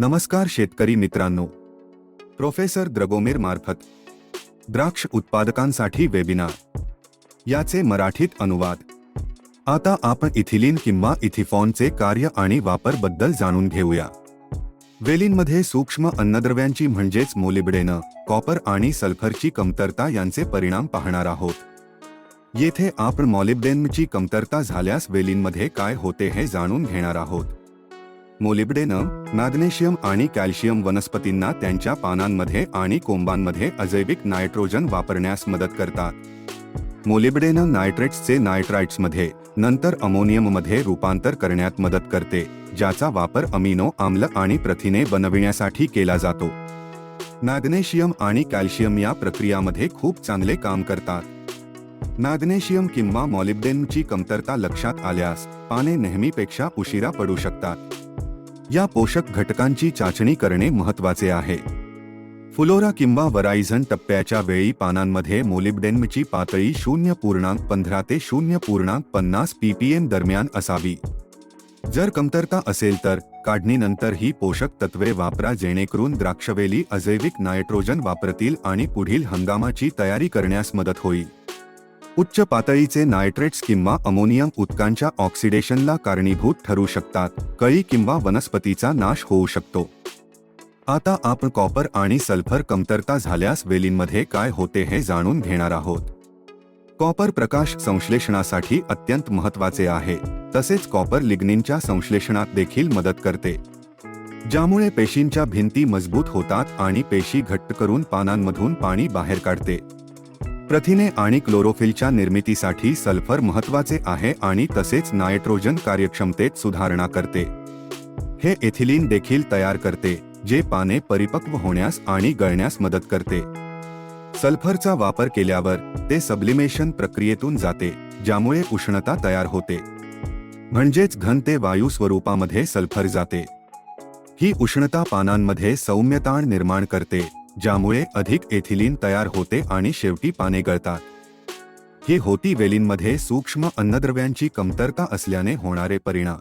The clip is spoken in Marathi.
नमस्कार शेतकरी मित्रांनो. प्रोफेसर द्रगोमेर मार्फत द्राक्ष उत्पादकांसाठी वेबिनार. याचे मराठीत अनुवाद. आता आपण इथिलीन किंवा इथिफॉनचे कार्य आणि वापरबद्दल जाणून घेऊया. वेलींमध्ये सूक्ष्म अन्नद्रव्यांची म्हणजेच मोलिबडेनं कॉपर आणि सल्फरची कमतरता यांचे परिणाम पाहणार आहोत. येथे आपण मॉलिब्डेनची कमतरता झाल्यास वेलींमध्ये काय होते हे जाणून घेणार आहोत. मोलिब्डेनम मॅग्नेशियम आणि कॅल्शियम वनस्पतींना त्यांच्या पानांमध्ये आणि कोंबांमध्ये अजैविक नायट्रोजन वापरण्यास मदत करतात. मोलिब्डेनम नायट्रेट्सचे नायट्राइट्समध्ये नंतर अमोनियममध्ये रूपांतर करण्यात मदत करते ज्याचा वापर अमिनो आम्ल आणि प्रथिने बनविण्यासाठी केला जातो. मॅग्नेशियम आणि कॅल्शियम या प्रक्रियामध्ये खूप चांगले काम करतात. मॅग्नेशियम किंवा मॉलिब्डेनची कमतरता लक्षात आल्यास पाने नेहमीपेक्षा उशिरा पडू शकतात. या पोषक घटकांची चाचणी करणे महत्त्वाचे आहे. फुलोरा किंवा वरायझन टप्प्याच्या वेळी पानांमध्ये मोलिब्डेनमची पातळी शून्य पूर्णांक पंधरा ते शून्य पूर्णांक पन्नास पीपीएम दरम्यान असावी. जर कमतरता असेल तर काढणीनंतर ही पोषक तत्वे वापरा जेणेकरून द्राक्षवेली अजैविक नायट्रोजन वापरतील आणि पुढील हंगामाची तयारी करण्यास मदत होईल. उच्च पातळीचे नायट्रेट्स किंवा अमोनियम उत्कांच्या ऑक्सिडेशनला कारणीभूत ठरू शकतात. कळी किंवा वनस्पतीचा नाश होऊ शकतो. आता आपण कॉपर आणि सल्फर कमतरता झाल्यास वेलींमध्ये काय होते हे जाणून घेणार आहोत. कॉपर प्रकाश संश्लेषणासाठी अत्यंत महत्त्वाचे आहे. तसेच कॉपर लिग्निनच्या संश्लेषणात देखील मदत करते. ज्यामुळे पेशींच्या भिंती मजबूत होतात आणि पेशी घट्ट करून पानांमधून पाणी बाहेर काढते. प्रथिने आणि क्लोरोफिलच्या निर्मितीसाठी सल्फर महत्त्वाचे आहे आणि तसेच नायट्रोजन कार्यक्षमतेत सुधारणा करते. हे एथिलीन देखील तयार करते जे पाने परिपक्व होण्यास आणि गळण्यास मदत करते. सल्फरचा वापर केल्यावर ते सब्लिमेशन प्रक्रियेतून जाते ज्यामुळे उष्णता तयार होते. म्हणजेच घन ते वायू स्वरूपामध्ये सल्फर जाते. ही उष्णता पानांमध्ये सौम्यताण निर्माण करते. ज्यामुळे अधिक एथिलीन तयार होते आणि शेवटी पाने गळतात. ही होती वेलींमध्ये सूक्ष्म अन्नद्रव्यांची कमतरता असल्याने होणारे परिणाम.